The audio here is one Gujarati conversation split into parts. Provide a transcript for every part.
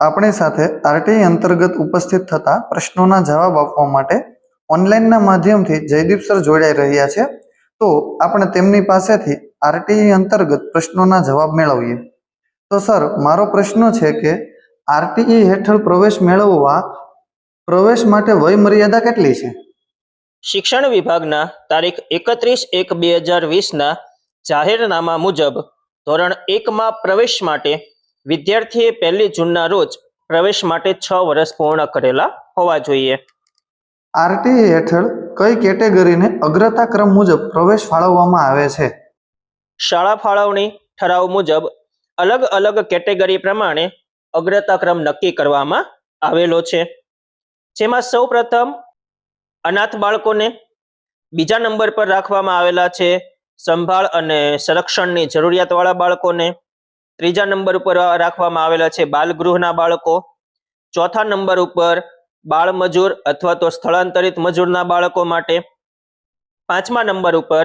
આપણી સાથે આરટીઆઈ અંતર્ગત ઉપસ્થિત થતા પ્રશ્નોના જવાબ આપવા માટે ઓનલાઈનના માધ્યમથી જયદીપ સર જોડાઈ રહ્યા છે. તો આપણે તેમની પાસેથી આરટીઈ અંતર્ગત પ્રશ્નોના જવાબ મેળવીએ. તો સર, મારો પ્રશ્ન છે કે આરટીઈ હેઠળ પ્રવેશ મેળવવા પ્રવેશ માટે વય મર્યાદા કેટલી છે? શિક્ષણ વિભાગના તારીખ એકત્રીસ એક બે હજાર વીસના જાહેરનામા મુજબ ધોરણ એકમાં પ્રવેશ માટે વિદ્યાર્થીએ પહેલી જૂનના રોજ પ્રવેશ માટે છ વર્ષ પૂર્ણ કરેલા હોવા જોઈએ. આરટીઈ હેઠળ કઈ કેટેગરીને અગ્રતા ક્રમ મુજબ પ્રવેશ ફાળવવામાં આવે છે? શાળા ફાળવણી ઠરાવ મુજબ અલગ અલગ કેટેગરી પ્રમાણે અગ્રતા ક્રમ નક્કી કરવામાં આવેલો છે. જેમાં સૌ પ્રથમ અનાથ બાળકોને બીજા નંબર પર રાખવામાં આવેલા છે. સંભાળ અને સંરક્ષણની જરૂરિયાતવાળા બાળકોને ત્રીજા નંબર ઉપર રાખવામાં આવેલા છે બાલગૃહના બાળકો. ચોથા નંબર ઉપર બાળ મજૂર અથવા તો સ્થળાંતરિત મજૂરના બાળકો માટે. પાંચમા નંબર ઉપર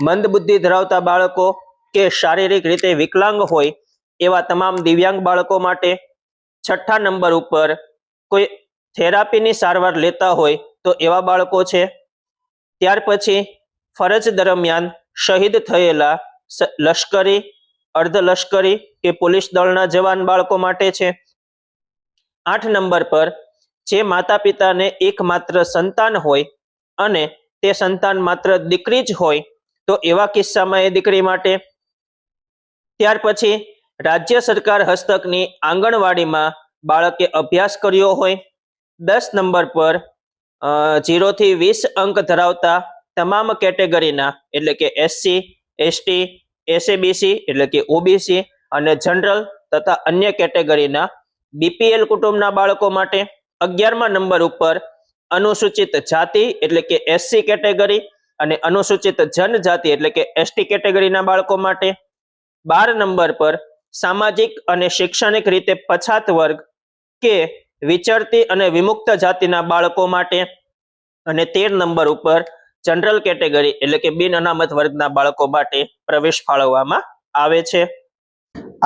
મંદ બુદ્ધિ ધરાવતા બાળકો કે શારીરિક રીતે વિકલાંગ હોય એવા તમામ દિવ્યાંગ બાળકો માટે. છઠ્ઠા નંબર ઉપર કોઈ થેરાપીની સારવાર લેતા હોય તો એવા બાળકો છે. ત્યાર પછી ફરજ દરમિયાન શહીદ થયેલા લશ્કરી અર્ધ લશ્કરી કે પોલીસ દળના જવાન બાળકો માટે છે. આઠ નંબર પર, જે માતા પિતાને એકમાત્ર સંતાન હોય અને તે સંતાન માત્ર દીકરી જ હોય, તો એવા કિસ્સામાં એ દીકરી માટે. ત્યાર પછી, રાજ્ય સરકાર હસ્તકની આંગણવાડીમાં બાળકે અભ્યાસ કર્યો હોય. દસ નંબર પર જીરોથી વીસ અંક ધરાવતા તમામ કેટેગરીના, એટલે કે એસસી, એસટી એસએબીસી એટલે કે ઓબીસી અને જનરલ તથા અન્ય કેટેગરીના બીપીએલ કુટુંબના બાળકો માટે અગિયારમા નંબર ઉપર અનુસૂચિત જાતિ એટલે કે એસસી કેટેગરી અને અનુસૂચિત જનજાતિ એટલે કે એસટી કેટેગરીના બાળકો માટે બાર નંબર પર સામાજિક અને શૈક્ષણિક રીતે પછાત વર્ગ કે વિચરતી અને વિમુક્ત જાતિના બાળકો માટે અને તેર નંબર ઉપર જનરલ કેટેગરી એટલે કે બિન અનામત વર્ગના બાળકો માટે પ્રવેશ ફાળવવામાં આવે છે.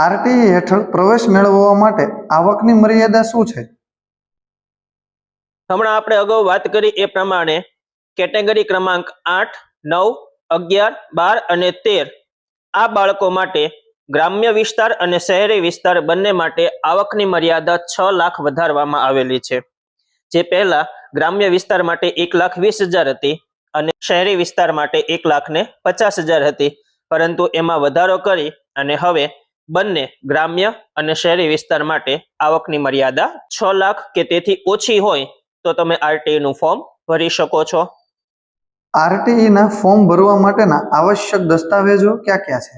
આરટીઈ હેઠળ પ્રવેશ મેળવવા માટે આવકની મર્યાદા શું છે? હમણાં આપણે અગાઉ વાત કરી એ પ્રમાણે કેટેગરી ક્રમાંક આઠ નવ અગિયાર બાર અને તેર આ બાળકો માટે ગ્રામ્ય વિસ્તાર અને શહેરી વિસ્તાર બંને માટે આવકની મર્યાદા છ લાખ વધારવામાં આવેલી છે. જે પહેલા ગ્રામ્ય વિસ્તાર માટે એક લાખ વીસ હજાર હતી અને શહેરી વિસ્તાર માટે એક લાખ ને પચાસ હજાર હતી. પરંતુ એમાં વધારો કરી અને હવે બંને ગ્રામ્ય અને શહેરી વિસ્તાર માટે આવકની મર્યાદા છ લાખ કે તેથી ઓછી હોય તો તમે આરટીઈનું ફોર્મ ભરી શકો છો. આરટીઈના ફોર્મ ભરવા માટેના આવશ્યક દસ્તાવેજો ક્યાં ક્યાં છે?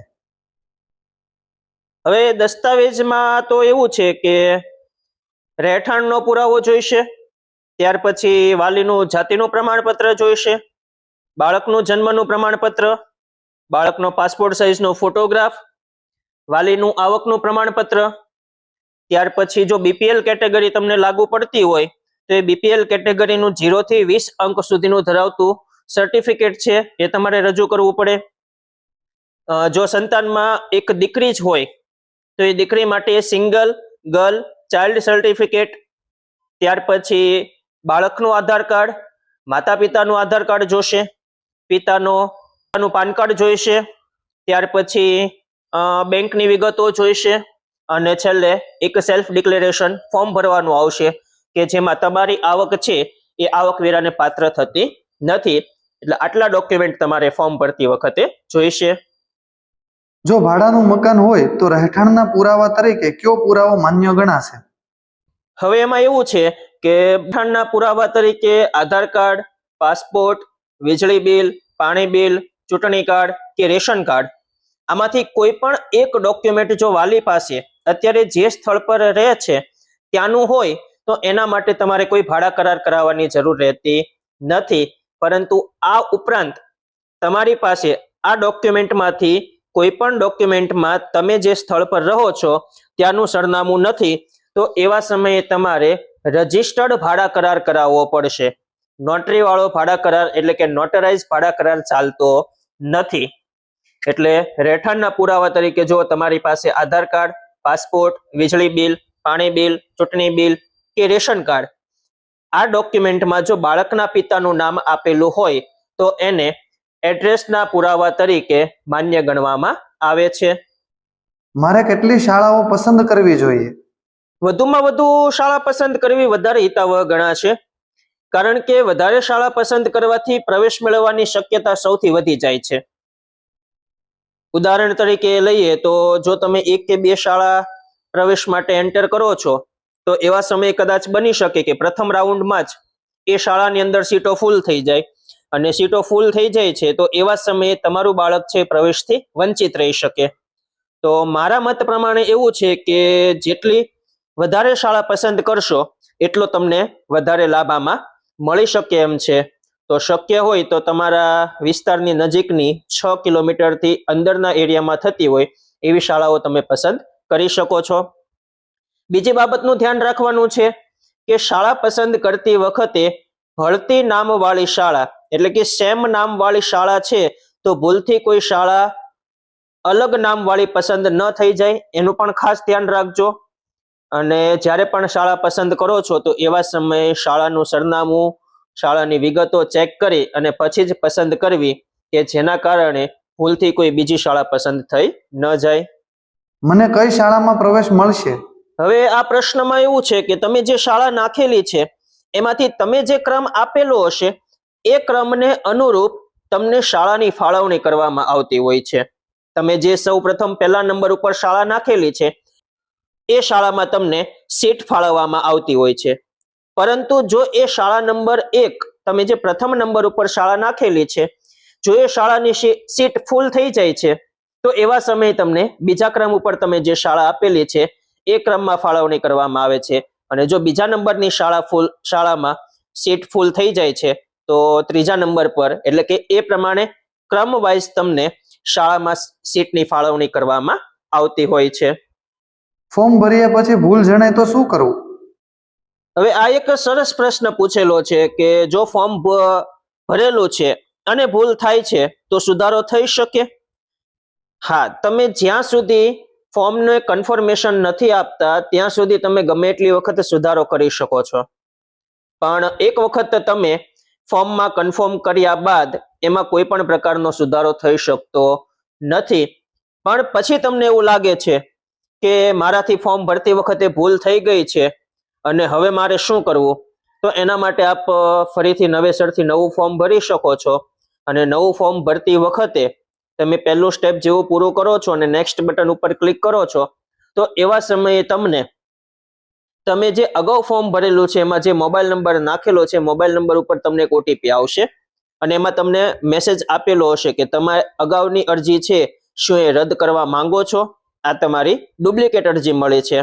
હવે દસ્તાવેજમાં તો એવું છે કે રહેઠાણનો પુરાવો જોઈશે ત્યાર પછી વાલીનું જાતિનું પ્રમાણપત્ર જોઈશે બાળકનું જન્મનું પ્રમાણપત્ર, બાળકનો પાસપોર્ટ સાઇઝનો ફોટોગ્રાફ વાલીનું આવકનું પ્રમાણપત્ર. ત્યાર પછી જો બીપીએલ કેટેગરી તમને લાગુ પડતી હોય, તો એ બીપીએલ કેટેગરીનું જીરોથી વીસ અંક સુધીનું ધરાવતું સર્ટિફિકેટ છે, એ તમારે રજૂ કરવું પડે. જો સંતાનમાં એક દીકરી જ હોય, તો એ દીકરી માટે સિંગલ ગર્લ ચાઇલ્ડ સર્ટિફિકેટ ત્યાર પછી બાળકનું આધાર કાર્ડ માતા પિતાનું આધાર કાર્ડ જોશે. પિતાનો પિતાનું પાન કાર્ડ જોઈશે ત્યાર પછી બેંકની વિગતો જોઈશે અને છેલ્લે એક સેલ્ફ ડિક્લેરેશન ફોર્મ ભરવાનું આવશે કે જેમાં તમારી આવક છે એ આવકવેરાને પાત્ર થતી નથી. એટલે આટલા ડોક્યુમેન્ટ તમારે ફોર્મ ભરતી વખતે જોઈશે. જો ભાડાનું મકાન હોય તો રહેઠાણના પુરાવા તરીકે કયો પુરાવો માન્ય ગણાશે? હવે એમાં એવું છે કે રહેઠાણના પુરાવા તરીકે આધાર કાર્ડ પાસપોર્ટ વીજળી બિલ, પાણી બિલ, ચૂંટણી કાર્ડ કે રેશન કાર્ડ. આમાંથી કોઈ પણ એક ડોક્યુમેન્ટ જો વાલી પાસે અત્યારે જે સ્થળ પર રહે છે, ત્યાંનું હોય, તો એના માટે તમારે કોઈ ભાડા કરાર કરાવવાની જરૂર રહેતી નથી. પરંતુ આ ઉપરાંત તમારી પાસે આ ડોક્યુમેન્ટમાંથી કોઈ પણ ડોક્યુમેન્ટમાં તમે જે સ્થળ પર રહો છો, ત્યાંનું સરનામું નથી, તો એવા સમયે તમારે રજિસ્ટર્ડ ભાડા કરાર કરાવવો પડશે. નોટરી વાળો ભાડા કરાર એટલે કે નોટરાઇઝ ભાડા કરાર ચાલતો નથી. એટલે રહેઠાણના પુરાવા તરીકે જો તમારી પાસે આધાર કાર્ડ પાસપોર્ટ વીજળી બિલ પાણી બિલ ચૂંટણી બિલ કે રેશન કાર્ડ. આ ડોક્યુમેન્ટમાં જો બાળકના પિતાનું નામ આપેલું હોય તો એને એડ્રેસના પુરાવા તરીકે માન્ય ગણવામાં આવે છે. મારે કેટલી શાળાઓ પસંદ કરવી જોઈએ? વધુમાં વધુ શાળા પસંદ કરવી વધારે હિતાવહ ગણાશે. કારણ કે વધારે શાળા પસંદ કરવાથી પ્રવેશ મેળવવાની શક્યતા સૌથી વધી જાય છે. ઉદાહરણ તરીકે લઈએ તો જો તમે એક કે બે શાળા પ્રવેશ માટે એન્ટર કરો છો, તો એવા સમયે કદાચ બની શકે કે પ્રથમ રાઉન્ડમાં જ એ શાળાની અંદર સીટો ફૂલ થઈ જાય. અને સીટો ફૂલ થઈ જાય છે, તો એવા સમયે તમારું બાળક છે પ્રવેશથી વંચિત રહી શકે. તો મારા મત પ્રમાણે એવું છે કે જેટલી વધારે શાળા પસંદ કરશો, એટલો તમને વધારે લાભ આમાં મળી શકે એમ છે. તો શક્ય હોય તો તમારા વિસ્તારની નજીકની છ કિલોમીટરથી અંદરના એરિયામાં થતી હોય એવી શાળાઓ તમે પસંદ કરી શકો છો. બીજી બાબતનું ધ્યાન રાખવાનું છે કે શાળા પસંદ કરતી વખતે હળતી નામવાળી શાળા, એટલે કે સેમ નામવાળી શાળા છે, તો ભૂલથી કોઈ શાળા અલગ નામવાળી પસંદ ન થઈ જાય. એનું પણ ખાસ ધ્યાન રાખજો. અને જ્યારે પણ શાળા પસંદ કરો છો તો એવા સમયે શાળાનું સરનામું શાળાની વિગતો ચેક કરી અને પછી જ પસંદ કરવી કે જેના કારણે ભૂલથી કોઈ બીજી શાળા પસંદ થઈ ન જાય. મને કઈ શાળામાં પ્રવેશ મળશે? હવે આ પ્રશ્નમાં એવું છે કે તમે જે શાળા નાખેલી છે એમાંથી તમે જે ક્રમ આપેલો હશે એ ક્રમને અનુરૂપ તમને શાળાની ફાળવણી કરવામાં આવતી હોય છે. તમે જે સૌ પ્રથમ પહેલા નંબર ઉપર શાળા નાખેલી છે એ શાળામાં તમને સીટ ફાળવવામાં આવતી હોય છે. પરંતુ જો એ શાળા નંબર એક, તમે જે પ્રથમ નંબર ઉપર શાળા નાખેલી છે, જો એ શાળાની સીટ ફૂલ થઈ જાય છે, તો એવા સમયે તમને બીજા ક્રમ ઉપર તમે જે શાળા આપેલી છે, એ ક્રમમાં ફાળવણી કરવામાં આવે છે. અને જો બીજા નંબરની શાળા ફૂલ શાળામાં સીટ ફૂલ થઈ જાય છે, તો ત્રીજા નંબર પર, એટલે કે એ પ્રમાણે ક્રમ વાઇઝ તમને શાળામાં સીટની ફાળવણી કરવામાં આવતી હોય છે. ફોર્મ ભર્યા પછી ભૂલ જણાય તો શું કરવું? હવે આ એક સરસ પ્રશ્ન પૂછેલો છે કે જો ફોર્મ ભરેલું છે અને ભૂલ થાય છે, તો સુધારો થઈ શકે? હા, તમે જ્યાં સુધી ફોર્મને કન્ફર્મેશન નથી આપતા, ત્યાં સુધી તમે ગમે એટલી વખત સુધારો કરી શકો છો. પણ એક વખત તમે ફોર્મમાં કન્ફર્મ કર્યા બાદ એમાં કોઈ પણ પ્રકારનો સુધારો થઈ શકતો નથી. પણ પછી તમને એવું લાગે છે કે મારાથી ફોર્મ ભરતી વખતે ભૂલ થઈ ગઈ છે અને હવે મારે શું કરવું? તો એના માટે આપ ફરીથી નવેસરથી નવું ફોર્મ ભરી શકો છો. અને નવું ફોર્મ ભરતી વખતે તમે પહેલું સ્ટેપ જેવું પૂરું કરો છો અને નેક્સ્ટ બટન ઉપર ક્લિક કરો છો, તો એવા સમયે તમને તમે જે અગાઉ ફોર્મ ભરેલું છે, એમાં જે મોબાઈલ નંબર નાખેલો છે, મોબાઈલ નંબર ઉપર તમને એક ઓટીપી આવશે. અને એમાં તમને મેસેજ આપેલો હશે કે તમારે અગાઉની અરજી છે, શું એ રદ કરવા માંગો છો? આ તમારી ડુપ્લિકેટ અરજી મળી છે.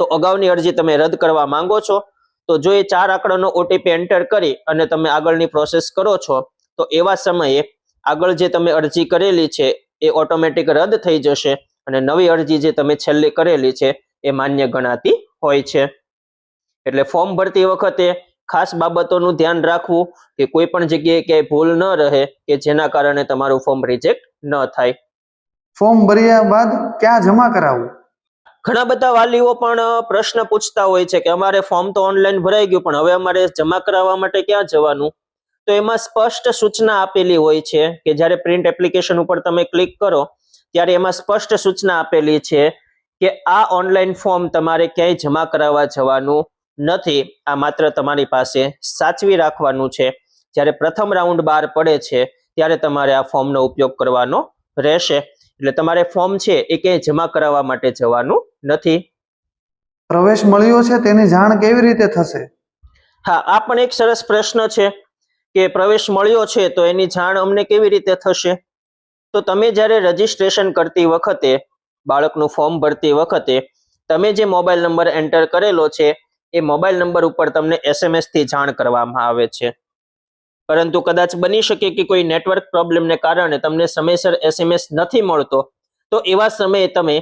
તો અગાઉની અરજી તમે રદ કરવા માંગો છો. તો જો એ ચાર આંકડાનો ઓટીપી એન્ટર કરી અને તમે આગળની પ્રોસેસ કરો છો, તો એવા સમયે આગળ જે તમે અરજી કરેલી છે, એ ઓટોમેટિક રદ થઈ જશે અને નવી અરજી જે તમે છેલ્લે કરેલી છે, એ માન્ય ગણાતી હોય છે. એટલે ફોર્મ ભરતી વખતે ખાસ બાબતોનું ધ્યાન રાખવું કે કોઈ પણ જગ્યાએ ક્યાંય ભૂલ ન રહે કે જેના કારણે તમારું ફોર્મ રિજેક્ટ ન થાય. ફોર્મ ભર્યા બાદ ક્યાં જમા કરાવવું ઘણા બધા વાલીઓ પણ પ્રશ્ન પૂછતા હોય છે કે અમારે ફોર્મ તો ઓનલાઈન ભરાઈ ગયું, પણ હવે અમારે જમા કરાવવા માટે ક્યાં જવાનું? તો એમાં સ્પષ્ટ સૂચના આપેલી હોય છે કે જ્યારે પ્રિન્ટ એપ્લિકેશન ઉપર તમે ક્લિક કરો, ત્યારે એમાં સ્પષ્ટ સૂચના આપેલી છે કે આ ઓનલાઈન ફોર્મ તમારે ક્યાંય જમા કરાવવા જવાનું નથી, આ માત્ર તમારી પાસે સાચવી રાખવાનું છે. જ્યારે પ્રથમ રાઉન્ડ બહાર પડે છે, ત્યારે તમારે આ ફોર્મનો ઉપયોગ કરવાનો રહેશે. એટલે તમારે ફોર્મ છે એ ક્યાંય જમા કરાવવા માટે જવાનું નથી. પ્રવેશ મળ્યો છે તેની જાણ કેવી રીતે થશે? હા આ પણ એક સરસ પ્રશ્ન છે કે પ્રવેશ મળ્યો છે તો એની જાણ અમને કેવી રીતે થશે? તો તમે જ્યારે રજીસ્ટ્રેશન કરતી વખતે બાળકનું ફોર્મ ભરતી વખતે તમે જે મોબાઈલ નંબર એન્ટર કરેલો છે એ મોબાઈલ નંબર ઉપર તમને એસએમએસથી થી જાણ કરવામાં આવે છે. પરંતુ કદાચ બની શકે કે કોઈ નેટવર્ક પ્રોબ્લેમને કારણે તમને સમયસર એસએમએસ નથી મળતો, તો એવા સમયે તમે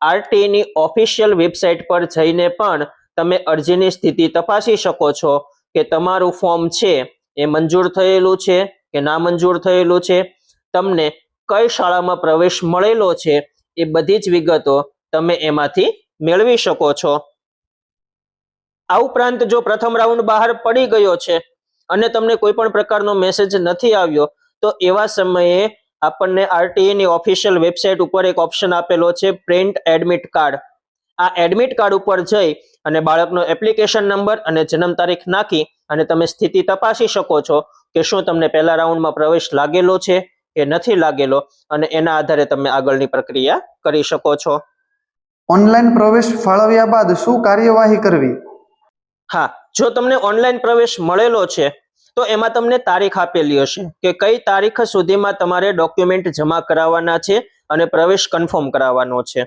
આરટીની ઓફિશિયલ વેબસાઇટ પર જઈને પણ તમે અરજીની સ્થિતિ તપાસી શકો છો કે તમારું ફોર્મ છે, એ મંજૂર થયેલું છે કે ના મંજૂર થયેલું છે, તમને કઈ શાળામાં પ્રવેશ મળેલો છે, એ બધી જ વિગતો તમે એમાંથી મેળવી શકો છો. આ ઉપરાંત જો પ્રથમ રાઉન્ડ બહાર પડી ગયો છે અને તમને કોઈ પણ પ્રકારનો મેસેજ નથી આવ્યો તો એવા સમયે આપણને આરટીએની ઓફિશિયલ વેબસાઇટ ઉપર એક ઓપ્શન આપેલો છે પ્રિન્ટ એડમિટ કાર્ડ આ એડમિટ કાર્ડ ઉપર જઈ અને બાળકનો એપ્લિકેશન નંબર અને જન્મ તારીખ નાખી અને તમે સ્થિતિ તપાસી શકો છો કે શું તમને પહેલા રાઉન્ડમાં પ્રવેશ લાગેલો છે કે નથી લાગેલો અને એના આધારે તમે આગળની પ્રક્રિયા કરી શકો છો. ઓનલાઈન પ્રવેશ ફાળવ્યા બાદ શું કાર્યવાહી કરવી? હા જો તમને ઓનલાઈન પ્રવેશ મળેલો છે, તો એમાં તમને તારીખ આપેલી હશે કે કઈ તારીખ સુધીમાં તમારે ડોક્યુમેન્ટ જમા કરાવવાના છે અને પ્રવેશ કન્ફર્મ કરાવવાનો છે.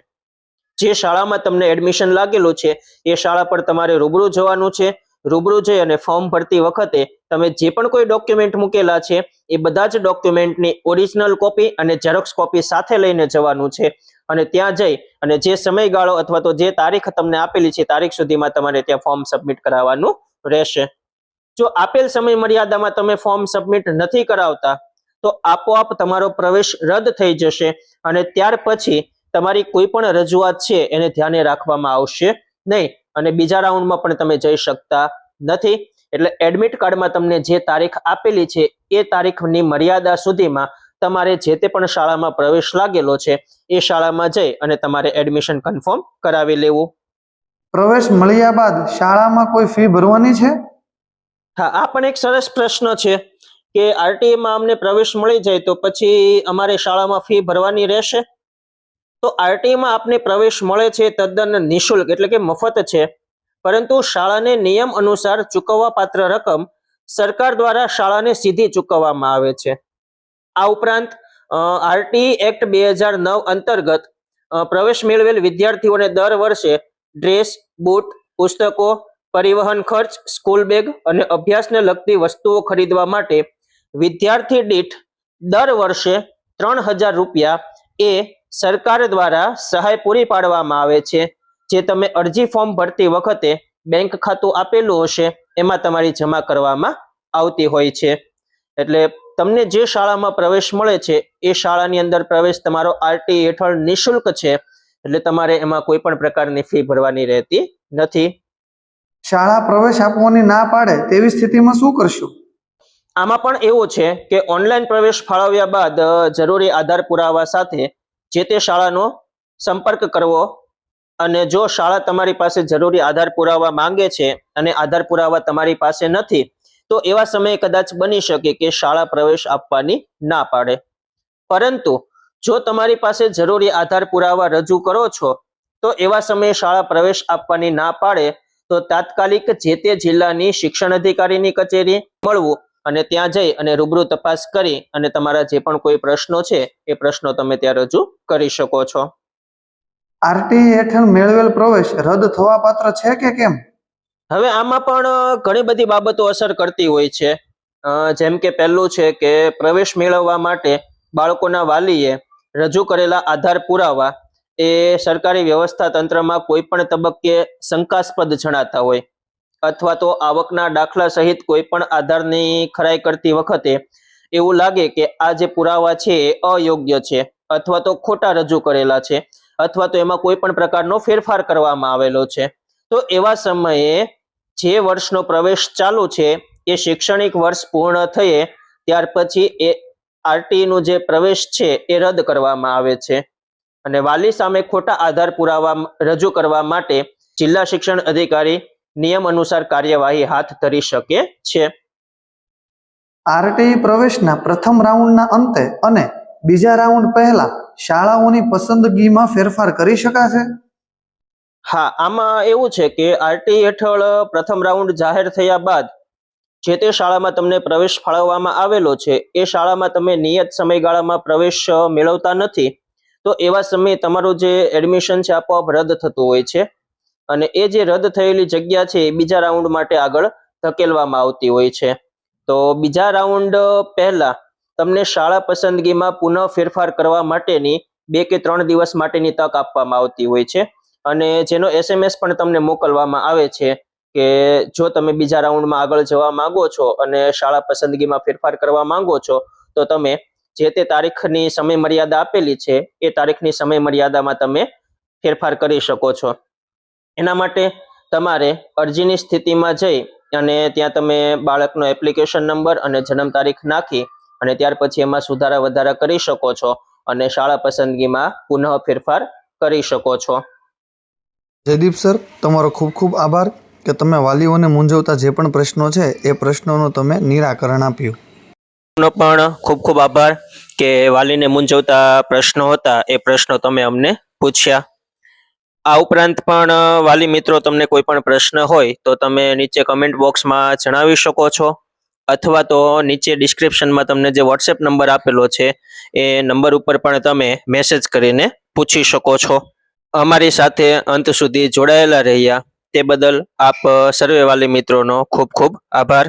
જે શાળામાં તમને એડમિશન લાગેલું છે, એ શાળા પર તમારે રૂબરૂ જવાનું છે. રૂબરૂ જઈ અને ફોર્મ ભરતી વખતે તમે જે પણ કોઈ ડોક્યુમેન્ટ મૂકેલા છે, એ બધા જ ડોક્યુમેન્ટની ઓરિજિનલ કોપી અને ઝેરોક્સ કોપી સાથે લઈને જવાનું છે. અને ત્યાં જઈ અને જે સમયગાળો અથવા તો જે તારીખ તમને આપેલી છે, તારીખ સુધીમાં તમારે ત્યાં ફોર્મ સબમિટ કરાવવાનું રહેશે. જો આપેલ સમય મર્યાદામાં તમે ફોર્મ સબમિટ નથી કરાવતા, તો આપોઆપ તમારો પ્રવેશ રદ થઈ જશે અને ત્યાર પછી તમારી કોઈ પણ રજૂઆત છે, એને ધ્યાને રાખવામાં આવશે નહીં. અને બીજા રાઉન્ડમાં પણ તમે જઈ શકતા નથી. એટલે એડમિટ કાર્ડમાં તમને જે તારીખ આપેલી છે, એ તારીખની મર્યાદા સુધીમાં તમારે જે તે પણ શાળામાં પ્રવેશ લાગેલો છે એ શાળામાં જઈ અને તમારે એડમિશન કન્ફર્મ કરાવી લેવું. પ્રવેશ મળ્યા બાદ શાળામાં કોઈ ફી ભરવાની છે? હા આ પણ એક સરસ પ્રશ્ન છે કે RTA અમને પ્રવેશ મળી જાય તો પછી અમારે શાળામાં ફી ભરવાની રહેશે? તો RTA આપને પ્રવેશ મળે છે તદ્દન નિઃશુલ્ક એટલે કે મફત છે. પરંતુ શાળાને નિયમ અનુસાર ચૂકવવા પાત્ર રકમ સરકાર દ્વારા શાળાને સીધી ચૂકવવામાં આવે છે. આ ઉપરાંત આરટી એક્ટ બે હજાર નવ અંતર્ગત પ્રવેશ મેળવેલ વિદ્યાર્થીઓને દર વર્ષે ડ્રેસ, બૂટ, પુસ્તકો, પરિવહન ખર્ચ, સ્કૂલ બેગ અને અભ્યાસને લગતી વસ્તુઓ ખરીદવા માટે વિદ્યાર્થી દીઠ દર વર્ષે ત્રણ હજાર રૂપિયા એ સરકાર દ્વારા સહાય પૂરી પાડવામાં આવે છે. જે તમે અરજી ફોર્મ ભરતી વખતે બેંક ખાતું આપેલું હશે, એમાં તમારી જમા કરવામાં આવતી હોય છે. એટલે તમને જે શાળામાં પ્રવેશ મળે છે એ શાળાની અંદર પ્રવેશ તમારો આરટી હેઠળ નિઃશુલ્ક છે એટલે તમારે એમાં કોઈ પણ પ્રકારની ફી ભરવાની રહેતી નથી. શાળા પ્રવેશ આપવાની ના પાડે તેવી સ્થિતિમાં શું કરશું? આમાં પણ એવું છે કે ઓનલાઈન પ્રવેશ ફાળવ્યા બાદ જરૂરી આધાર પુરાવા સાથે જે તે શાળાનો સંપર્ક કરવો અને જો શાળા તમારી પાસે જરૂરી આધાર પુરાવા માંગે છે અને આધાર પુરાવા તમારી પાસે નથી તો એવા સમયે કદાચ બની શકે કે શાળા પ્રવેશ આપવાની ના પાડે. પરંતુ જો તમારી પાસે જરૂરી આધાર પુરાવા રજૂ કરો છો, તો એવા સમયે શાળા પ્રવેશ આપવાની ના પાડે, તો તાત્કાલિક જે તે જિલ્લાની શિક્ષણ અધિકારીની કચેરી મળવું અને ત્યાં જઈ અને રૂબરૂ તપાસ કરી અને તમારા જે પણ કોઈ પ્રશ્નો છે, એ પ્રશ્નો તમે ત્યાં રજૂ કરી શકો છો. આરટીઈ હેઠળ મેળવેલ પ્રવેશ રદ થવા પાત્ર છે કે કેમ? હવે આમાં પણ ઘણી બધી બાબતો અસર કરતી હોય છે. જેમ કે પહેલું છે કે પ્રવેશ મેળવવા માટે બાળકોના વાલીએ રજૂ કરેલા આધાર પુરાવા એ સરકારી વ્યવસ્થા તંત્રમાં કોઈ પણ તબક્કે શંકાસ્પદ જણાતા હોય અથવા તો આવકના દાખલા સહિત કોઈ પણ આધારની ખરાઈ કરતી વખતે એવું લાગે કે આ જે પુરાવા છે એ અયોગ્ય છે અથવા તો ખોટા રજૂ કરેલા છે અથવા તો એમાં કોઈ પણ પ્રકારનો ફેરફાર કરવામાં આવેલો છે. તો એવા સમયે જે વર્ષનો પ્રવેશ ચાલુ છે એ શૈક્ષણિક વર્ષ પૂર્ણ થયે, ત્યાર પછી એ આરટીનું જે પ્રવેશ છે એ રદ કરવામાં આવે છે. અને વાલી સામે ખોટા આધાર પુરાવા રજૂ કરવા માટે જિલ્લા શિક્ષણ અધિકારી નિયમ અનુસાર કાર્યવાહી હાથ ધરી શકે છે. આરટીઈ પ્રવેશના પ્રથમ રાઉન્ડના અંતે અને બીજા રાઉન્ડ પહેલા શાળાઓની પસંદગીમાં ફેરફાર કરી શકાશે? હા, આમાં એવું છે કે આરટી હેઠળ પ્રથમ રાઉન્ડ જાહેર થયા બાદ જે તે શાળામાં તમને પ્રવેશ ફાળવવામાં આવેલો છે, એ શાળામાં તમે નિયત સમયગાળામાં પ્રવેશ મેળવતા નથી, તો એવા સમયે તમારું જે એડમિશન છે, આપોઆપ રદ થતું હોય છે. અને એ જે રદ થયેલી જગ્યા છે, એ બીજા રાઉન્ડ માટે આગળ ધકેલવામાં આવતી હોય છે. તો બીજા રાઉન્ડ પહેલા તમને શાળા પસંદગીમાં પુનઃ ફેરફાર કરવા માટેની બે કે ત્રણ દિવસ માટેની તક આપવામાં આવતી હોય છે. અને જેનો એસએમએસ પણ તમને મોકલવામાં આવે છે કે જો તમે બીજા રાઉન્ડમાં આગળ જવા માંગો છો અને શાળા પસંદગીમાં ફેરફાર કરવા માંગો છો, તો તમે જે તે તારીખની સમય મર્યાદા આપેલી છે, એ તારીખની સમય મર્યાદામાં તમે ફેરફાર કરી શકો છો. એના માટે તમારે અરજીની સ્થિતિમાં જઈ અને ત્યાં તમે બાળકનો એપ્લિકેશન નંબર અને જન્મ તારીખ નાખી અને ત્યાર પછી એમાં સુધારા વધારા કરી શકો છો અને શાળા પસંદગીમાં પુનઃ ફેરફાર કરી શકો છો. જયદીપ સર, તમારો ખૂબ ખૂબ આભાર કે તમે વાલીઓને મૂંઝવતા જે પણ પ્રશ્નો છે, એ પ્રશ્નોનું તમે નિરાકરણ આપ્યું. નો પણ ખૂબ ખૂબ આભાર કે વાલીને મૂંઝવતા પ્રશ્નો હતા, એ પ્રશ્નો તમે અમને પૂછ્યા. આ ઉપરાંત પણ વાલી મિત્રો, તમને કોઈ પણ પ્રશ્ન હોય તો તમે નીચે કમેન્ટ બોક્સમાં જણાવી શકો છો, અથવા તો નીચે ડિસ્ક્રિપ્શનમાં તમને જે વોટ્સએપ નંબર આપેલો છે, એ નંબર ઉપર પણ તમે મેસેજ કરીને પૂછી શકો છો. અમારી સાથે અંત સુધી જોડાયેલા રહ્યા. તે બદલ આપ સર્વે વાલી મિત્રોનો ખૂબ ખૂબ આભાર.